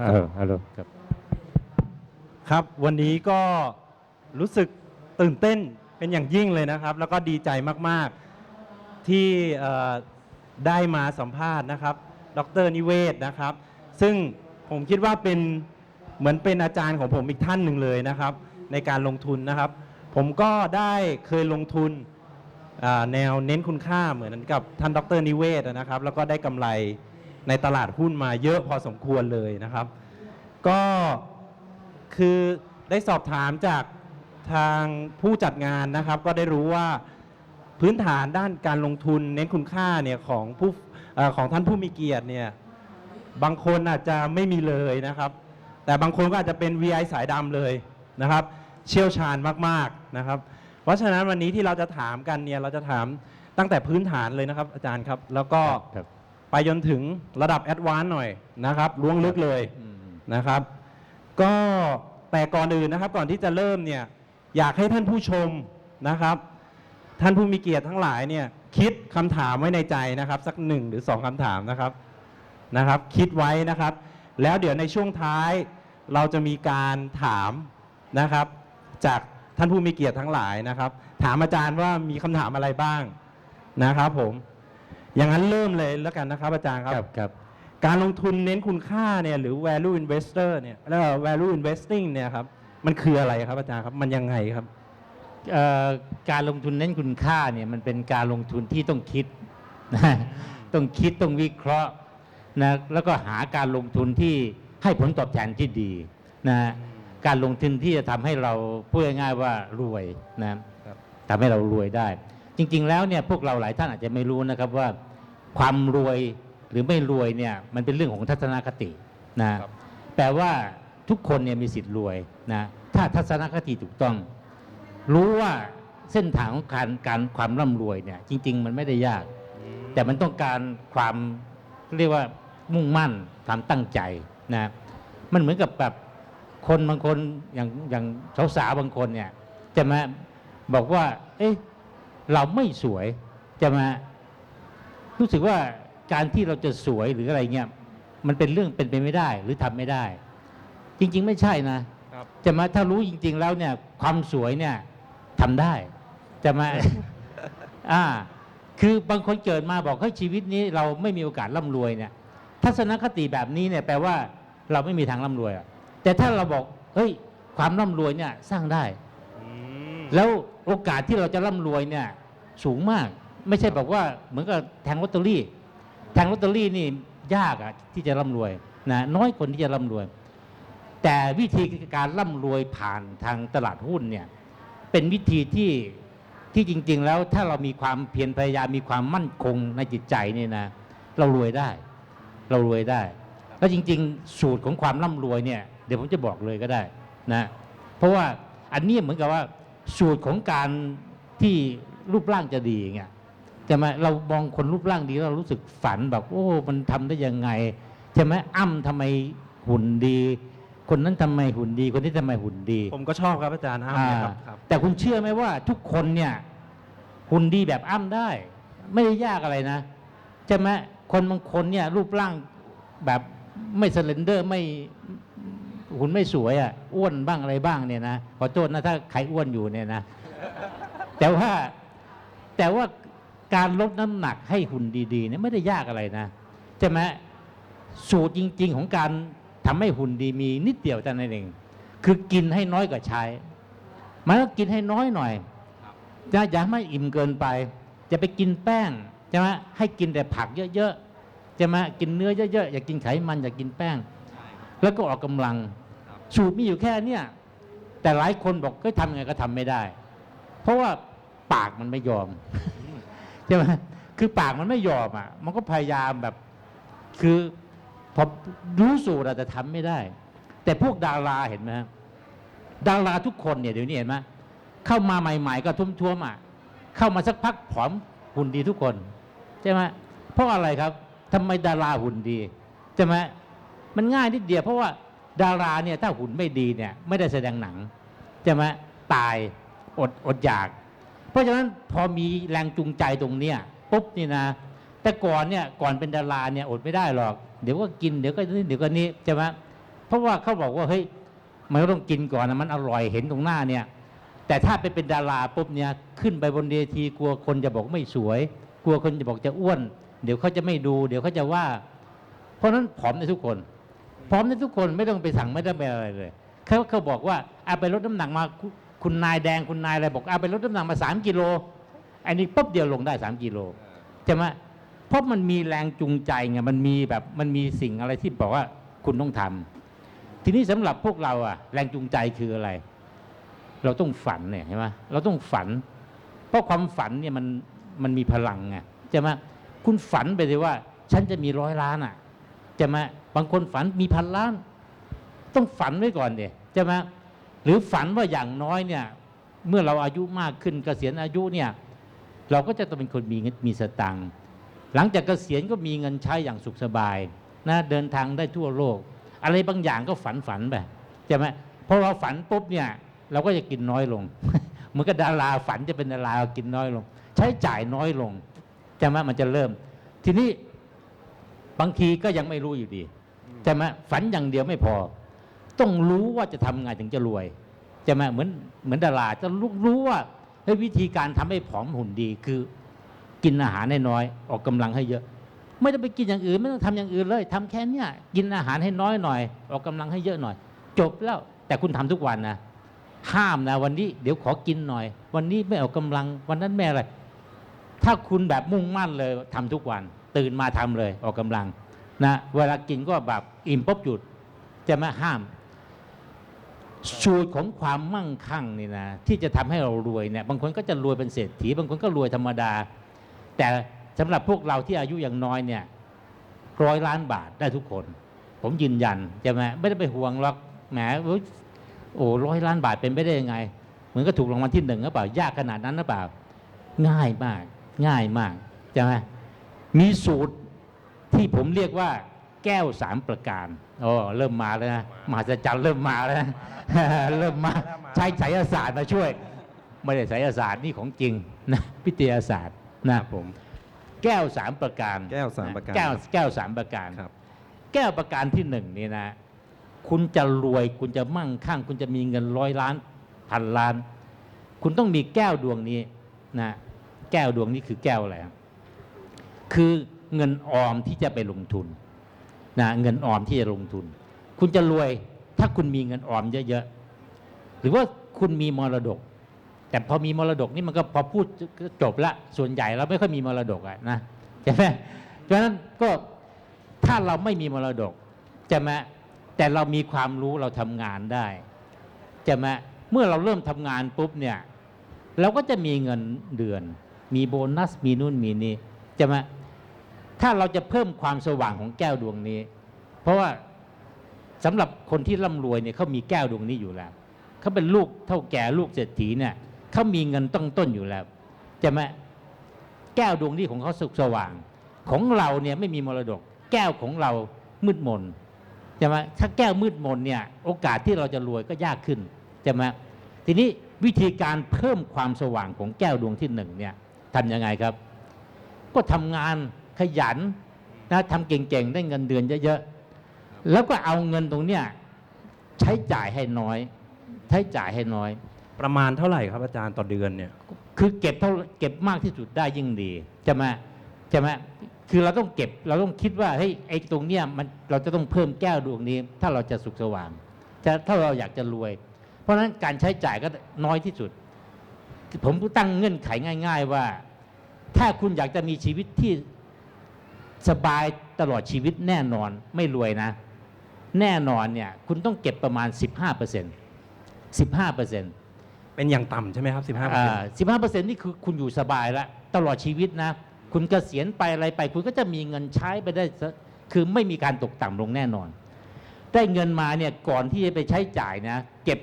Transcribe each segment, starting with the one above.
ฮัลโหลเออฮัลโหลครับ ครับวันนี้ก็รู้สึกตื่นเต้นเป็นอย่างยิ่งเลยนะครับ แล้วก็ดีใจมาก ๆ ที่เอ่อได้มาสัมภาษณ์นะครับ ดรนิเวศนะครับ ซึ่งผมคิดว่าเป็นเหมือนเป็นอาจารย์ของผมอีกท่านหนึ่งเลยนะครับ ในการลงทุนนะครับ ผมก็ได้เคยลงทุนอ่าแนวเน้นคุณค่าเหมือนกับท่านดรนิเวศนะครับ แล้วก็ได้กำไร ในตลาดหุ้นมาเยอะพอสมควรเลยนะครับ ก็คือได้สอบถามจากทางผู้จัดงานนะครับ ก็ได้รู้ว่าพื้นฐานด้านการลงทุนเน้นคุณค่าเนี่ยของผู้ของท่านผู้มีเกียรติเนี่ยบางคนอาจจะไม่มีเลยนะครับ แต่บางคนก็อาจจะเป็น VI สายดำเลยนะครับ เชี่ยวชาญมากๆนะครับ เพราะฉะนั้นวันนี้ที่เราจะถามกันเนี่ยเราจะถามตั้งแต่พื้นฐานเลยนะครับ อาจารย์ครับ แล้วก็ ไปจนถึงระดับแอดวานซ์หน่อยนะครับล้วงลึกเลยอืมนะครับ ก็แต่ก่อนอื่นนะครับก่อนที่จะเริ่มเนี่ยอยากให้ท่านผู้ชมนะครับ ท่านผู้มีเกียรติทั้งหลายเนี่ยคิดคำถามไว้ในใจนะครับ สักหนึ่งหรือสองคำถามนะครับนะครับ คิดไว้นะครับ แล้วเดี๋ยวในช่วงท้ายเราจะมีการถามนะครับ จากท่านผู้มีเกียรติทั้งหลายนะครับ ถามอาจารย์ว่ามีคำถามอะไรบ้างนะครับผม อย่างนั้นเริ่มเลยแล้วกันนะครับอาจารย์คครับรับครับ การลงทุนเน้นคุณค่าเนี่ยหรือ value investor เนี่ยแล้ว value investing เนี่ยครับมันคืออะไรครับอาจารย์ครับมันยังไงครับ เอ่อการลงทุนเน้นคุณค่าเนี่ยมันเป็นการลงทุนที่ต้องคิดนะต้องคิดต้องวิเคราะห์นะแล้วก็หาการลงทุนที่ให้ผลตอบแทนที่ดีนะการลงทุนที่จะทำให้เราพูดง่ายๆว่ารวยนะครับ ทำให้เรารวยได้จ ริง ๆ แล้วเนี่ยพวกเราหลายท่านอาจจะไม่รู้นะครับว่าความรวยหรือไม่รวยเนี่ยมันเป็นเรื่องของทัศนคตินะครับแปลว่าทุกคนเนี่ยมีสิทธิ์รวยนะถ้าทัศนคติถูกต้อง รู้ว่าเส้นทางของการการความร่ำรวยเนี่ยจริง ๆ มันไม่ได้ยาก แต่มันต้องการความเรียกว่ามุ่งมั่นความตั้งใจนะมันเหมือนกับแบบคนบางคนอย่างอย่างสาวๆบางคนเนี่ยจะมาบอกว่า เอ๊ะ เราไม่สวยจะมารู้สึกว่าการที่เราจะสวยหรืออะไรเงี้ยมันเป็นเรื่องเป็นไปไม่ได้หรือทำไม่ได้ จริง ๆ ไม่ใช่นะครับจะมาถ้ารู้จริง ๆ แล้วเนี่ยความสวยเนี่ยทำได้จะมาอ่าคือบางคนเกิดมาบอกเฮ้ยชีวิตนี้เราไม่มีโอกาสร่ำรวยเนี่ย ทัศนคติแบบนี้เนี่ยแปลว่าเราไม่มีทางร่ำรวยอะแต่ถ้าเราบอกเฮ้ยความร่ำรวยเนี่ยสร้างได้ แล้ว โอกาสที่เราจะร่ำรวยเนี่ยสูงมาก ไม่ใช่บอกว่าเหมือนกับแทงลอตเตอรี่ แทงลอตเตอรี่นี่ยากอะที่จะร่ำรวยนะน้อยคนที่จะร่ำรวย แต่วิธีการร่ำรวยผ่านทางตลาดหุ้นเนี่ยเป็นวิธีที่ที่จริง ๆ แล้วถ้าเรามีความเพียรพยายามมีความมั่นคงในจิตใจเนี่ยนะเรารวยได้ เรารวยได้ แล้วจริง ๆ สูตรของความร่ำรวยเนี่ยเดี๋ยวผมจะบอกเลยก็ได้นะเพราะว่าอันนี้เหมือนกับว่า สูตรของการที่รูปร่างจะดีอย่างเงี้ยจะมาเรามองคนรูปร่างดีแล้วเรารู้สึกฝันแบบโอ้ มันทำได้ยังไงใช่ไหมอ้ำทำไมหุ่นดี คนนั้นทำไมหุ่นดี คนนี้ทำไมหุ่นดี ผมก็ชอบครับอาจารย์ห้ามเนี่ยครับครับ แต่คุณเชื่อไหมว่าทุกคนเนี่ยหุ่นดีแบบอ้ำได้ ไม่ได้ยากอะไรนะใช่ไหมคนบางคนเนี่ยรูปร่างแบบไม่สเลนเดอร์ไม่ หุ่นไม่สวยอะอ้วนบ้างอะไรบ้างเนี่ยนะขอโทษนะถ้าใครอ้วนอยู่เนี่ยนะ แต่ว่าแต่ว่าการลดน้ำหนักให้หุ่นดีๆเนี่ยไม่ได้ยากอะไรนะใช่ไหมสูตรจริง ๆ ของการทำให้หุ่นดีมีนิดเดียวแต่นั้นเอง คือกินให้น้อยกว่าใช้มันก็กินให้น้อยหน่อยจะอย่าไม่อิ่มเกินไป จะไปกินแป้งใช่ไหมให้กินแต่ผักเยอะๆใช่ไหมกินเนื้อเยอะๆอย่ากินไขมันอย่ากินแป้ง แล้วก็ออกกำลัง สูตรมีอยู่แค่เนี้ยแต่หลายคนบอกก็ทำไงก็ทำไม่ได้ เพราะว่าปากมันไม่ยอมใช่ไหมคือปากมันไม่ยอมอะ มันก็พยายามแบบ คือพอรู้สูตรอาจจะทำไม่ได้ แต่พวกดาราเห็นไหมดาราทุกคนเนี่ยเดี๋ยวนี้เห็นไหมเข้ามาใหม่ ๆ ก็ทุ่มๆอะเข้ามาสักพักผอมหุ่นดีทุกคนใช่ไหมเพราะอะไรครับทำไมดาราหุ่นดีใช่ไหมมันง่ายนิดเดียวเพราะว่า ดาราเนี่ยถ้าหุ่นไม่ดีเนี่ยไม่ได้แสดงหนังใช่ไหมตายอดอดอยาก เพราะฉะนั้นพอมีแรงจูงใจตรงเนี้ยปุ๊บนี่นะ แต่ก่อนเนี่ยก่อนเป็นดาราเนี่ยอดไม่ได้หรอก เดี๋ยวก็กินเดี๋ยวก็นี่เดี๋ยวก็นี้ใช่ไหมเพราะว่าเขาบอกว่าเฮ้ยมันต้องกินก่อนนะมันอร่อยเห็นตรงหน้าเนี่ย แต่ถ้าไปเป็นดาราปุ๊บเนี่ยขึ้นไปบนเวทีกลัวคนจะบอกไม่สวย กลัวคนจะบอกจะอ้วน เดี๋ยวเขาจะไม่ดู เดี๋ยวเขาจะว่า เพราะฉะนั้นผอมในทุกคน พร้อมในทุกคนไม่ต้องไปสั่งไม่ต้องไปอะไรเลยเขาเขาบอกว่าเอาไปลดน้ำหนักมาคุณนายแดงคุณนายอะไรบอกเอาไปลดน้ำหนักมาสามกิโลอันนี้ปุ๊บเดียวลงได้สามกิโลใช่ไหมเพราะมันมีแรงจูงใจไงมันมีแบบมันมีสิ่งอะไรที่บอกว่าคุณต้องทำทีนี้สำหรับพวกเราอะแรงจูงใจคืออะไร เราต้องฝันเนี่ยใช่ไหมเราต้องฝัน เพราะความฝันเนี่ยมันมันมีพลังไงใช่ไหมคุณฝันไปเลยว่า ฉันจะมีร้อยล้านอะ จะมาบางคนฝันมีพันล้าน ต้องฝันไว้ก่อนเดียจะมาหรือฝันว่าอย่างน้อยเนี่ย เมื่อเราอายุมากขึ้นเกษียณอายุเนี่ย เราก็จะต้องเป็นคนมีเงินมีสตังค์หลังจากเกษียณก็มีเงินใช้อย่างสุขสบายนะเดินทางได้ทั่วโลก อะไรบางอย่างก็ฝันฝันไปใช่ไหมพอเราฝันปุ๊บเนี่ย เราก็จะกินน้อยลงเหมือนกับดาราฝันจะเป็นดารากินน้อยลง ใช้จ่ายน้อยลงใช่ไหมมันจะเริ่ม ทีนี้ บางทีก็ยังไม่รู้อยู่ดีใช่ไหมฝันอย่างเดียวไม่พอ ต้องรู้ว่าจะทำไงถึงจะรวยใช่ไหมเหมือนเหมือนดาราจะรู้รู้ว่าเฮ้ยวิธีการทำให้ผอมหุ่นดีคือ กินอาหารให้น้อยออกกำลังให้เยอะ ไม่ต้องไปกินอย่างอื่น ไม่ต้องทำอย่างอื่นเลยทำแค่เนี้ยกินอาหารให้น้อยหน่อย ออกกำลังให้เยอะหน่อย จบแล้วแต่คุณทำทุกวันนะห้ามนะวันนี้เดี๋ยวขอกินหน่อย วันนี้ไม่ออกกำลังวันนั้นไม่อะไรถ้าคุณแบบมุ่งมั่นเลยทำทุกวัน ตื่นมาทำเลยออกกำลังนะเวลากินก็แบบอิ่มปุ๊บหยุดจะไม่ห้ามสูตรของความมั่งคั่งนี่นะที่จะทำให้เรารวยเนี่ยบางคนก็จะรวยเป็นเศรษฐี บางคนก็รวยธรรมดา แต่สำหรับพวกเราที่อายุอย่างน้อยเนี่ยร้อยล้านบาทได้ทุกคน ผมยืนยันใช่ไหมไม่ได้ไปห่วงหรอกแหมโอ้ยโอ้ร้อยล้านบาทเป็นไปได้ยังไงเหมือนก็ถูกรางวัลที่หนึ่งหรือเปล่ายากขนาดนั้นหรือเปล่า ง่ายมาก ง่ายมากใช่ไหม มีสูตรที่ผมเรียกว่า แก้วสามประการโอ้เริ่มมาแล้วนะมหัศจรรย์เริ่มมาแล้วนะเริ่มมาใช้ไสยศาสตร์มาช่วย ไม่ได้ไสยศาสตร์นี่ของจริงนะวิทยาศาสตร์นะผมแก้วสามประการ แก้วสามประการแก้วแก้วสามประการครับ แก้วประการที่หนึ่งนี่นะ คุณจะรวยคุณจะมั่งคั่ง คุณจะมีเงินร้อยล้านพันล้าน คุณต้องมีแก้วดวงนี้นะ แก้วดวงนี้คือแก้วอะไรครับ คือเงินออมที่จะไปลงทุนนะเงินออมที่จะลงทุน คุณจะรวยถ้าคุณมีเงินออมเยอะๆหรือว่าคุณมีมรดก แต่พอมีมรดกนี่มันก็พอพูดจบละส่วนใหญ่เราไม่ค่อยมีมรดกอะนะใช่ไหมเพราะฉะนั้นก็ถ้าเราไม่มีมรดกใช่ไหมแต่เรามีความรู้เราทำงานได้ใช่ไหมเมื่อเราเริ่มทำงานปุ๊บเนี่ยเราก็จะมีเงินเดือน มีโบนัสมีนู่นมีนี่ใช่ไหม ถ้าเราจะเพิ่มความสว่างของแก้วดวงนี้ เพราะว่าสำหรับคนที่ร่ำรวยเนี่ยเขามีแก้วดวงนี้อยู่แล้วเขาเป็นลูกเท่าแก่ลูกเศรษฐีเนี่ยเขามีเงินต้องต้นอยู่แล้วใช่ไหมแก้วดวงนี้ของเขาสุขสว่าง ของเราเนี่ยไม่มีมรดก แก้วของเรามืดมนใช่ไหมถ้าแก้วมืดมนเนี่ยโอกาสที่เราจะรวยก็ยากขึ้นใช่ไหมทีนี้วิธีการเพิ่มความสว่างของแก้วดวงที่หนึ่งเนี่ยทำยังไงครับ ก็ทำงาน ขยันนะทำเก่งๆได้เงินเดือนเยอะๆแล้วก็เอาเงินตรงเนี้ยใช้จ่ายให้น้อย ใช้จ่ายให้น้อย ประมาณเท่าไหร่ครับอาจารย์ต่อเดือนเนี่ย คือเก็บเท่าเก็บมากที่สุดได้ยิ่งดีใช่ไหมใช่ไหมคือเราต้องเก็บเราต้องคิดว่าเฮ้ยไอ้ตรงเนี้ยมันเราจะต้องเพิ่มแก้วดวงนี้ ถ้าเราจะสุขสว่างจะถ้าเราอยากจะรวย เพราะฉะนั้นการใช้จ่ายก็น้อยที่สุด ผมตั้งเงื่อนไขง่าย ๆ ว่า ถ้าคุณอยากจะมีชีวิตที่ สบายตลอดชีวิตแน่นอนไม่รวยนะ แน่นอนเนี่ยคุณต้องเก็บประมาณ 15เปอร์เซ็นต์15เปอร์เซ็นต์เป็นอย่างต่ำใช่ไหมครับ 15เปอร์เซ็นต์สิบห้าเปอร์เซ็นต์นี่คือคุณอยู่สบายแล้ว ตลอดชีวิตนะ คุณเกษียณไปอะไรไป คุณก็จะมีเงินใช้ไปได้ซะคือไม่มีการตกต่ำลงแน่นอน ได้เงินมาเนี่ยก่อนที่จะไปใช้จ่ายนะ เก็บ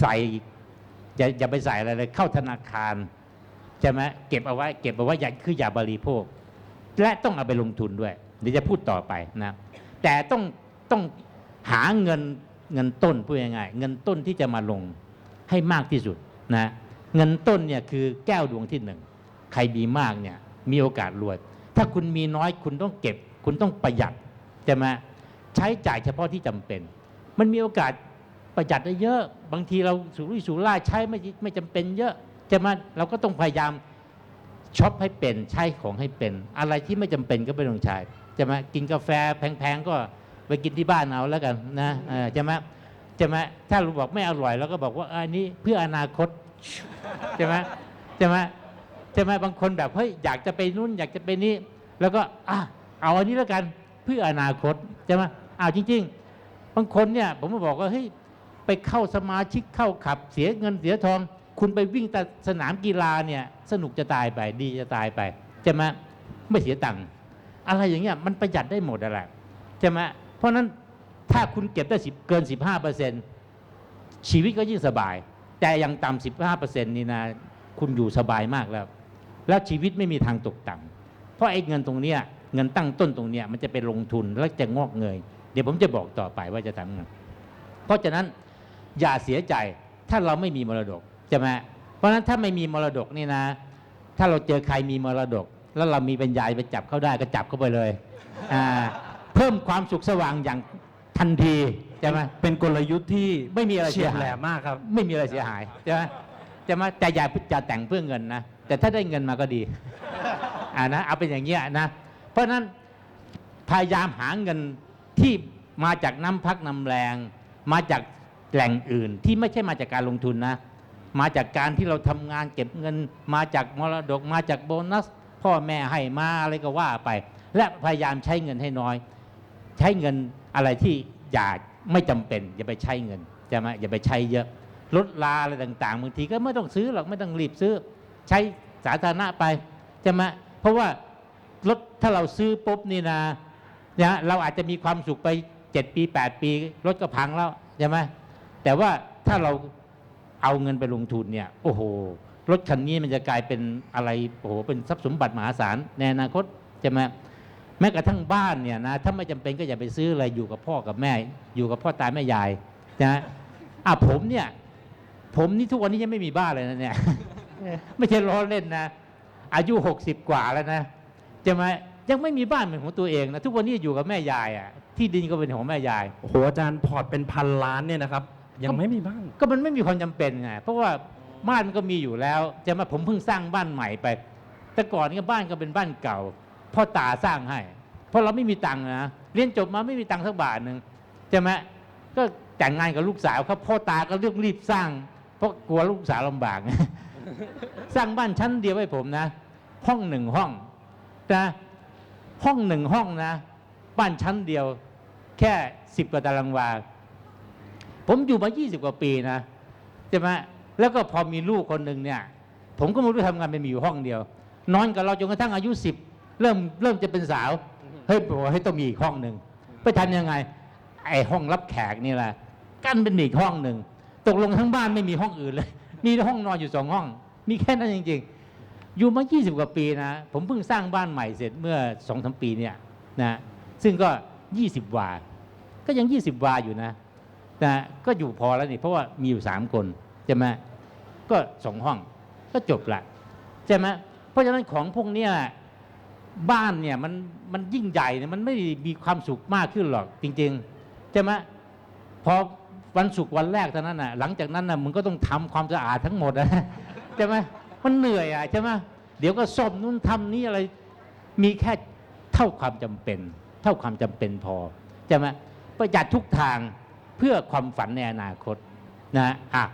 ใส่อย่าอย่าไปใส่อะไรเลยเข้าธนาคารใช่ไหมเก็บเอาไว้เก็บเอาไว้อย่าคืออย่าบริโภค และต้องเอาไปลงทุนด้วย เดี๋ยวจะพูดต่อไปนะ แต่ต้องต้องหาเงินเงินต้นพูดง่ายๆเงินต้นที่จะมาลงให้มากที่สุดนะเงินต้นเนี่ยคือแก้วดวงที่หนึ่งใครมีมากเนี่ยมีโอกาสรวย ถ้าคุณมีน้อยคุณต้องเก็บ คุณต้องประหยัดใช่ไหมใช้จ่ายเฉพาะที่จำเป็น มันมีโอกาสประหยัดได้เยอะ บางทีเราสุรุ่ยสุร่ายใช้ไม่ไม่จำเป็นเยอะใช่ไหมเราก็ต้องพยายาม ช็อปให้เป็นใช้ของให้เป็น อะไรที่ไม่จำเป็นก็ไม่ต้องใช้ใช่ไหมกินกาแฟแพงๆก็ไปกินที่บ้านเอาแล้วกันนะเออใช่ไหมใช่ไหมถ้าเราบอกไม่อร่อยเราก็บอกว่าอันนี้เพื่ออนาคตใช่ไหมใช่ไหมใช่ไหมบางคนแบบเฮ้ยอยากจะไปนู่นอยากจะไปนี่แล้วก็อะเอาอันนี้แล้วกันเพื่ออนาคตใช่ไหมอ้าจริง ๆ บางคนเนี่ยผมมาบอกว่าเฮ้ยไปเข้าสมาชิกเข้าขับเสียเงินเสียทอง คุณไปวิ่งสนามกีฬาเนี่ยสนุกจะตายไปดีจะตายไปใช่ไหมไม่เสียตังค์อะไรอย่างเงี้ยมันประหยัดได้หมดอะไรใช่ไหมเพราะนั้นถ้าคุณเก็บได้สิบเกิน 15เปอร์เซ็นชีวิตก็ยิ่งสบาย แต่ยังต่ำสิบห้าเปอร์เซ็นนี่นะคุณอยู่สบายมากแล้ว แล้วชีวิตไม่มีทางตกต่ำเพราะไอ้เงินตรงเนี้ยเงินตั้งต้นตรงเนี้ยมันจะไปลงทุนแล้วจะงอกเงยเดี๋ยวผมจะบอกต่อไปว่าจะทำไงเพราะฉะนั้นอย่าเสียใจถ้าเราไม่มีมรดก ใช่ไหมเพราะฉะนั้นถ้าไม่มีมรดกนี่นะ ถ้าเราเจอใครมีมรดก แล้วเรามีปัญญาไปจับเขาได้ก็จับเขาไปเลยเพิ่มความสุขสว่างอย่างทันทีใช่ไหมเป็นกลยุทธ์ที่ไม่มีอะไรเสียหายมากครับ ไม่มีอะไรเสียหายใช่ไหมจะมาแต่อย่าจะแต่งเพื่อเงินนะแต่ถ้าได้เงินมาก็ดีอ่านะเอาเป็นอย่างเงี้ยนะเพราะฉะนั้นพยายามหาเงินที่มาจากน้ำพักน้ำแรง มาจากแหล่งอื่นที่ไม่ใช่มาจากการลงทุนนะ มาจากการที่เราทำงานเก็บเงิน มาจากมรดกมาจากโบนัส พ่อแม่ให้มาอะไรก็ว่าไป และพยายามใช้เงินให้น้อย ใช้เงินอะไรที่อย่าไม่จำเป็น อย่าไปใช้เงินใช่ไหมอย่าไปใช้เยอะลดลาอะไรต่างๆบางทีก็ไม่ต้องซื้อหรอกไม่ต้องรีบซื้อ ใช้สาธารณะไปใช่ไหมเพราะว่ารถถ้าเราซื้อปุ๊บนี่นะนะเราอาจจะมีความสุขไป 7 ปี 8 ปีรถก็พังแล้วใช่ไหมแต่ว่าถ้าเรา เอาเงินไปลงทุนเนี่ยโอ้โหรถคันนี้มันจะกลายเป็นอะไรโอ้โหเป็นทรัพย์สมบัติมหาศาลในอนาคตใช่ไหมแม้กระทั่งบ้านเนี่ยนะถ้าไม่จำเป็นก็อย่าไปซื้ออะไรอยู่กับพ่อกับแม่ อยู่กับพ่อตาแม่ยายนะอะผมเนี่ย ผมนี่ทุกวันนี้ยังไม่มีบ้านเลยนะเนี่ยไม่ใช่ล้อเล่นนะ อายุหกสิบกว่าแล้วนะจะไหมยังไม่มีบ้านเป็นของตัวเองนะทุกวันนี้อยู่กับแม่ยายอะที่ดินก็เป็นของแม่ยายโอ้โหอาจารย์พอร์ตเป็นพันล้านเนี่ยนะครับ ยังไม่มีบ้าน ก็มันไม่มีความจำเป็นไงเพราะว่าบ้านมันก็มีอยู่แล้ว จะมาผมเพิ่งสร้างบ้านใหม่ไป แต่ก่อนก็บ้านก็เป็นบ้านเก่าพ่อตาสร้างให้ เพราะเราไม่มีตังค์นะเรียนจบมาไม่มีตังค์สักบาทหนึ่งใช่ไหมก็แต่งงานกับลูกสาวครับพ่อตาก็เลือกรีบสร้าง เพราะกลัวลูกสาวลำบาก สร้างบ้านชั้นเดียวให้ผมนะ ห้องหนึ่งห้องนะห้องหนึ่งห้องนะ บ้านชั้นเดียว แค่สิบกว่าตารางวา ผมอยู่มา 20 กว่าปีนะใช่ไหมแล้วก็พอมีลูกคนหนึ่งเนี่ย ผมก็ไม่รู้ทำงานเป็นมีอยู่ห้องเดียวนอนกับเราจนกระทั่งอายุ 10 เริ่มเริ่มจะเป็นสาวเฮ้ยบอกว่าให้ต้องมีอีกห้องหนึ่งไปทำยังไง ไอ้ห้องรับแขกนี่แหละกั้นเป็นอีกห้องหนึ่งตกลงทั้งบ้านไม่มีห้องอื่นเลย มีห้องนอนอยู่สองห้อง มีแค่นั้นจริง ๆ อยู่มา 20 กว่าปีนะ ผมเพิ่งสร้างบ้านใหม่เสร็จเมื่อสองสามปีเนี่ยนะซึ่งก็ 20วา ก็ยัง 20วาอยู่นะ นะก็อยู่พอแล้วนี่เพราะว่ามีอยู่สามคนใช่ไหมก็สองห้อง ก็จบละใช่ไหมเพราะฉะนั้นของพวกเนี้ยบ้านเนี่ยมันมันยิ่งใหญ่เนี่ยมันไม่มีความสุขมากขึ้นหรอกจริงๆใช่ไหมพอวันศุกร์วันแรกเท่านั้นน่ะหลังจากนั้นน่ะมึงก็ต้องทำความสะอาดทั้งหมดนะใช่ไหมมันเหนื่อยอะใช่ไหมเดี๋ยวก็ซ่อมนู่นทำนี่อะไรมีแค่เท่าความจำเป็น เท่าความจำเป็นพอใช่ไหมประหยัดทุกทาง เพื่อความฝันในอนาคตนะอะ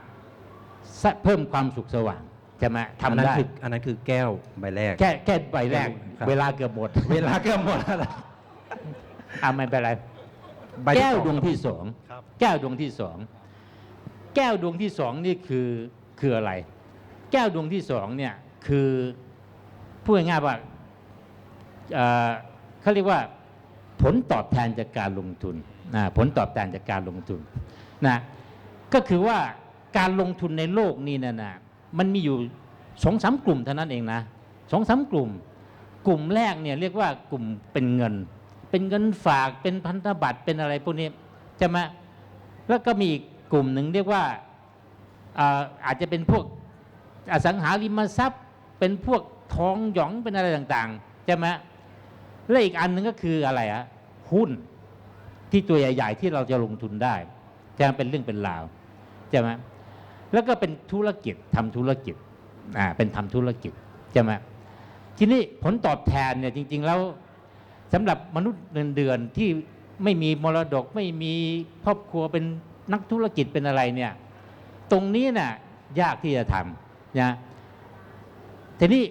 สะเพิ่มความสุขสว่างใช่ไหมอันทำนั้นได้คืออันนั้นคือแก้วใบแรกแค่แค่ใบแรกครับเวลาเกือบหมด เวลาก็หมดแล้วอ่าไม่เป็นไรใบที่แก้วสองดวงที่สองครับแก้วดวงที่สองแก้วดวงที่สองนี่คือคืออะไร แก้วดวงที่สองเนี่ยคือพูดง่ายๆว่าเอ่อเขาเรียกว่าผลตอบแทนจากการลงทุน นะผลตอบแทนจากการลงทุนนะก็คือว่าการลงทุนในโลกนี้นะนะมันมีอยู่สองสามกลุ่มเท่านั้นเองนะสองสามกลุ่ม กลุ่มแรกเนี่ยเรียกว่ากลุ่มเป็นเงิน เป็นเงินฝากเป็นพันธบัตรเป็นอะไรพวกนี้ใช่ไหมแล้วก็มีอีกกลุ่มหนึ่งเรียกว่าอาอาจจะเป็นพวกอสังหาริมทรัพย์ เป็นพวกทองหยองเป็นอะไรต่างๆใช่ไหมและอีกอันหนึงก็คืออะไรอะหุ้น ที่ตัวใหญ่ ๆ ที่เราจะลงทุนได้จะเป็นเรื่องเป็นราวใช่ไหมแล้วก็เป็นธุรกิจทำธุรกิจอ่าเป็นทำธุรกิจใช่ไหมทีนี้ผลตอบแทนเนี่ยจริง ๆ แล้วสำหรับมนุษย์เงินเดือนที่ไม่มีมรดกไม่มีครอบครัวเป็นนักธุรกิจเป็นอะไรเนี่ย ตรงนี้น่ะยากที่จะทำนะทีนี้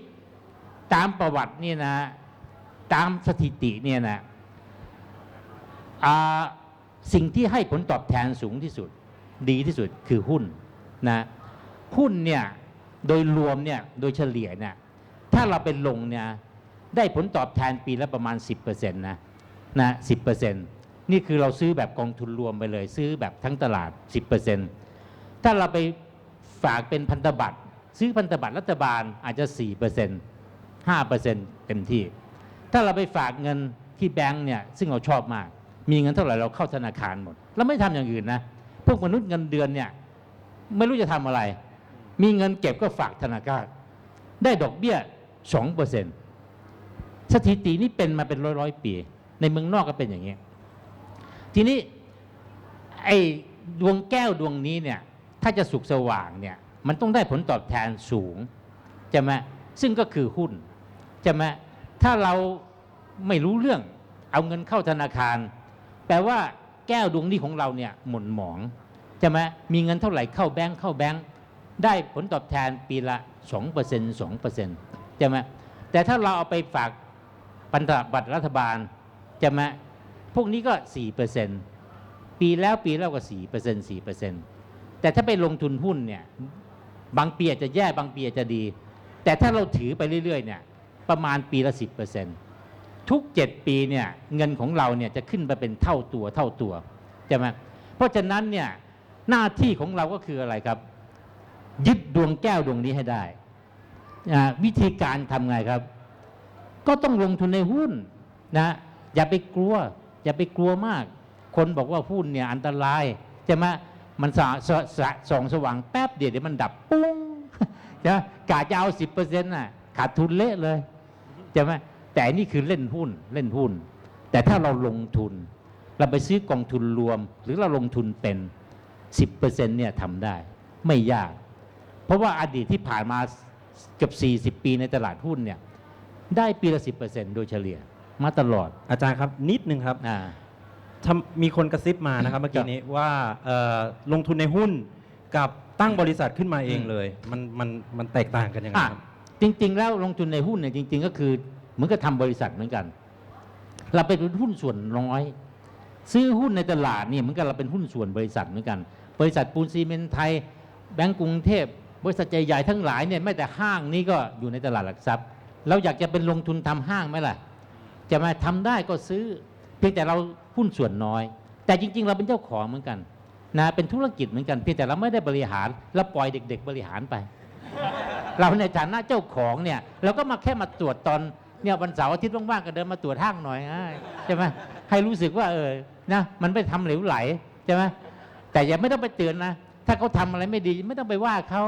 ตามประวัติเนี่ยนะ ตามสถิติเนี่ยนะ สิ่งที่ให้ผลตอบแทนสูงที่สุด ดีที่สุดคือหุ้นนะหุ้นเนี่ยโดยรวมเนี่ยโดยเฉลี่ยเนี่ยถ้าเราเป็นลงเนี่ยได้ผลตอบแทนปีละประมาณ 10%นะนะ10%นี่คือเราซื้อแบบกองทุนรวมไปเลย ซื้อแบบทั้งตลาด 10%ถ้าเราไปฝากเป็นพันธบัตรซื้อพันธบัตรรัฐบาลอาจจะ 4% 5%เต็มที่ ถ้าเราไปฝากเงินที่แบงก์เนี่ยซึ่งเราชอบมาก มีเงินเท่าไหร่เราเข้าธนาคารหมดเราไม่ทำอย่างอื่นนะ พวกมนุษย์เงินเดือนเนี่ยไม่รู้จะทำอะไร มีเงินเก็บก็ฝากธนาคาร ได้ดอกเบี้ย2%สถิตินี้เป็นมาเป็นร้อยร้อยปี ในเมืองนอกก็เป็นอย่างนี้ ทีนี้ไอ้ดวงแก้วดวงนี้เนี่ยถ้าจะสุกสว่างเนี่ยมันต้องได้ผลตอบแทนสูงใช่ไหมซึ่งก็คือหุ้นใช่ไหมถ้าเราไม่รู้เรื่องเอาเงินเข้าธนาคาร แปลว่าแก้วดวงนี้ของเราเนี่ยหม่นหมองใช่ไหมมีเงินเท่าไหร่เข้าแบงค์เข้าแบงค์ได้ผลตอบแทนปีละ 2% 2%ใช่ไหมแต่ถ้าเราเอาไปฝากพันธบัตรรัฐบาลใช่ไหมพวกนี้ก็ 4%ปีแล้วปีแล้วก็ 4% 4%แต่ถ้าไปลงทุนหุ้นเนี่ยบางปีอาจจะแย่บางปีอาจจะดี แต่ถ้าเราถือไปเรื่อยๆเนี่ยประมาณปีละ 10% ทุก 7 ปีเนี่ยเงินของเราเนี่ยจะขึ้นไปเป็นเท่าตัวเท่าตัวใช่ไหมเพราะฉะนั้นเนี่ยหน้าที่ของเราก็คืออะไรครับ ยึดดวงแก้วดวงนี้ให้ได้วิธีการทำไงครับ ก็ต้องลงทุนในหุ้นนะอย่าไปกลัว อย่าไปกลัวมาก คนบอกว่าหุ้นเนี่ยอันตรายใช่ไหมมันสสะสส่องสว่างแป๊บเดียวเดี๋ยวมันดับปุ้งใช่ไหมกาจะเอาสิบเปอร์เซ็นต์น่ะขาดทุนเละเลยใช่ไหม แต่นี่คือเล่นหุ้นเล่นหุ้น แต่ถ้าเราลงทุน เราไปซื้อกองทุนรวม หรือเราลงทุนเป็น 10%เนี่ยทำได้ ไม่ยาก เพราะว่าอดีตที่ผ่านมาเกือบ40 ปีในตลาดหุ้นเนี่ยได้ปีละ 10%โดยเฉลี่ยมาตลอดอาจารย์ครับนิดนึงครับอ่าทำมีคนกระซิบมานะครับเมื่อกี้นี้ว่าเอ่อลงทุนในหุ้นกับตั้งบริษัทขึ้นมาเองอืมเลย มันมันมันแตกต่างกันยังไงอะครับ จริง ๆ แล้วลงทุนในหุ้นเนี่ยจริง ๆ ก็คือเห มือนกับทำบริษัทเหมือนกัน เราเป็นหุ้นส่วนน้อย ซื้อหุ้นในตลาดเนี่ยเหมือนกับเราเป็นหุ้นส่วนบริษัทเหมือนกัน บริษัทปูนซีเมนต์ไทย แบงก์กรุงเทพบริษัทใหญ่ๆทั้งหลายเนี่ยแม้แต่ห้างนี้ก็อยู่ในตลาดหลักทรัพย์ เราอยากจะเป็นลงทุนทำห้างไหมล่ะ จะมาทำได้ก็ซื้อ เพียงแต่เราหุ้นส่วนน้อย แต่จริง ๆ เราเป็นเจ้าของเหมือนกันนะเป็นธุรกิจเหมือนกันเพียงแต่เราไม่ได้บริหารเราปล่อยเด็ก ๆ บริหารไป เราในฐานะเจ้าของเนี่ยเราก็มาแค่มาตรวจตอน เนี่ยวันเสาร์อาทิตย์ว่างๆก็เดินมาตรวจห้างหน่อยอใช่ไหมให้รู้สึกว่าเออนะมันไม่ทำเหลวไหลใช่ไหมแต่อย่าไม่ต้องไปเตือนนะถ้าเขาทำอะไรไม่ดีไม่ต้องไปว่าเขา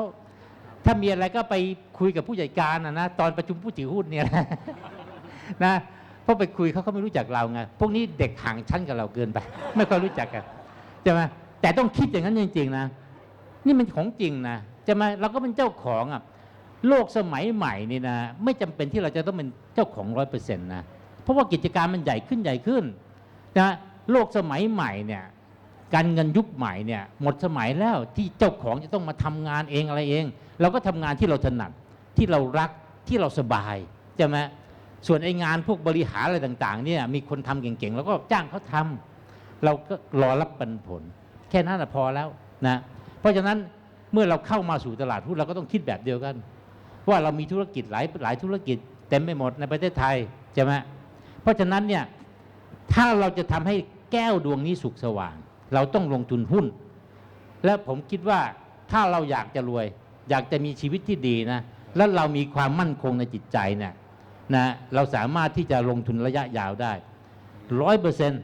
ถ้ามีอะไรก็ไปคุยกับผู้ใหญ่การนะนะตอนประชุมผู้ถือหุ้นเนี่ยนะนะเพราะไปคุยเขาก็ไม่รู้จักเราไงพวกนี้เด็กห่างชั้นกับเราเกินไป ไม่ค่อยรู้จักกันใช่ไหมแต่ต้องคิดอย่างนั้นจริงๆนะนี่มันของจริงนะใช่ไหมเราก็เป็นเจ้าของอะ โลกสมัยใหม่นี่นะไม่จำเป็นที่เราจะต้องเป็นเจ้าของร้อยเปอร์เซ็นต์นะเพราะว่ากิจการมันใหญ่ขึ้นใหญ่ขึ้นนะโลกสมัยใหม่เนี่ยการเงินยุคใหม่เนี่ยหมดสมัยแล้วที่เจ้าของจะต้องมาทำงานเองอะไรเอง เราก็ทำงานที่เราถนัดที่เรารักที่เราสบายใช่ไหมส่วนไอ้งานพวกบริหารอะไรต่างๆเนี่ยมีคนทำเก่งๆ แล้วก็จ้างเขาทำเราก็รอรับปันผล แค่นั้นนะพอแล้วนะเพราะฉะนั้นเมื่อเราเข้ามาสู่ตลาดหุ้นเราก็ต้องคิดแบบเดียวกัน ว่าเรามีธุรกิจหลายหลายธุรกิจเต็มไปหมดในประเทศไทยใช่ไหมเพราะฉะนั้นเนี่ยถ้าเราจะทำให้แก้วดวงนี้สุกสว่าง เราต้องลงทุนหุ้น และผมคิดว่าถ้าเราอยากจะรวย อยากจะมีชีวิตที่ดีนะแล้วเรามีความมั่นคงในจิตใจเนี่ยนะเราสามารถที่จะลงทุนระยะยาวได้ร้อยเปอร์เซ็นต์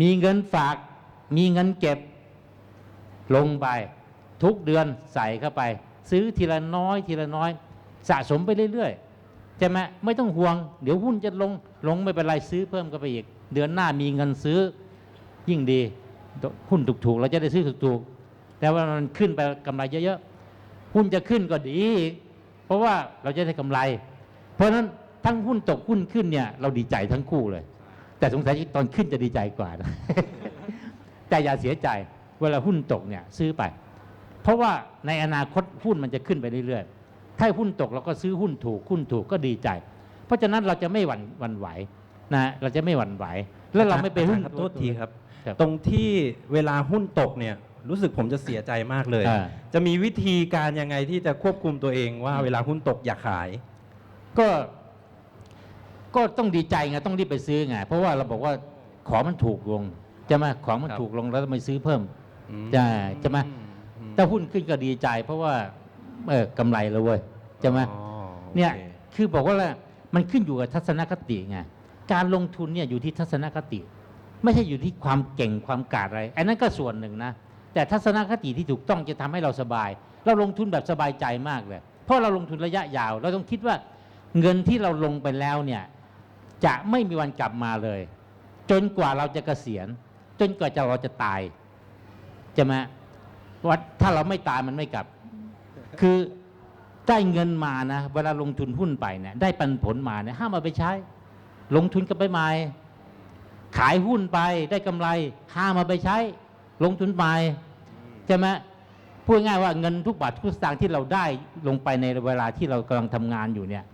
มีเงินฝาก มีเงินเก็บ ลงไป ทุกเดือนใส่เข้าไป ซื้อทีละน้อย ทีละน้อย สะสมไปเรื่อยๆใช่ไหมไม่ต้องห่วง เดี๋ยวหุ้นจะลงลงไม่เป็นไรซื้อเพิ่มก็ไปอีก เดือนหน้ามีเงินซื้อยิ่งดี หุ้นถูกๆเราจะได้ซื้อถูกๆแต่ว่ามันขึ้นไปกำไรเยอะๆหุ้นจะขึ้นก็ดี เพราะว่าเราจะได้กำไร เพราะฉะนั้นทั้งหุ้นตกหุ้นขึ้นเนี่ยเราดีใจทั้งคู่เลย แต่สงสัยตอนขึ้นจะดีใจกว่านะแต่อย่าเสียใจเวลาหุ้นตกเนี่ยซื้อไป เพราะว่าในอนาคตหุ้นมันจะขึ้นไปเรื่อยๆ ถ้าหุ้นตกเราก็ซื้อหุ้นถูกหุ้นถูกก็ดีใจ เพราะฉะนั้นเราจะไม่หวั่นหวันไหวนะเราจะไม่หวั่นไหว แล้วเราไม่ไปหุ้นครับโทษทีครับครับ ตรงที่เวลาหุ้นตกเนี่ยรู้สึกผมจะเสียใจมากเลยอ่าจะมีวิธีการยังไงที่จะควบคุมตัวเองว่าเวลาหุ้นตกอย่าขาย ก็ ก็ต้องดีใจไงต้องรีบไปซื้อไงเพราะว่าเราบอกว่าของมันถูกลงใช่ไหมของมันครับถูกลงแล้วไม่ซื้อเพิ่มอืใช่ใช่ไหมอืม ถ้าหุ้นขึ้นก็ดีใจ เพราะว่าเออกำไรแล้วเว้ยใช่ไหมอ๋อโอคเนี่ยคือบอกว่าละมันขึ้นอยู่กับทัศนคติไงการลงทุนเนี่ยอยู่ที่ทัศนคติ ไม่ใช่อยู่ที่ความเก่งความกาจอะไรอันนั้นก็ส่วนหนึ่งนะแต่ทัศนคติที่ถูกต้องจะทำให้เราสบาย เราลงทุนแบบสบายใจมากเลยเพราะเราลงทุนระยะยาว เราต้องคิดว่าเงินที่เราลงไปแล้วเนี่ยจะไม่มีวันกลับมาเลย จนกว่าเราจะเกษียณ จนกว่าจะเราจะตายใช่ไหม ว่าถ้าเราไม่ตายมันไม่กลับ คือได้เงินมานะเวลาลงทุนหุ้นไปเนี่ยได้ปันผลมาเนี่ยห้ามเอาไปใช้ ลงทุนกับไปใหม่ขายหุ้นไปได้กำไรห้ามเอาไปใช้ ลงทุนใหม่ใช่ไหมพูดง่ายว่าเงินทุกบาททุกสตางค์ที่เราได้ลงไปในเวลาที่เรากำลังทำงานอยู่เนี่ย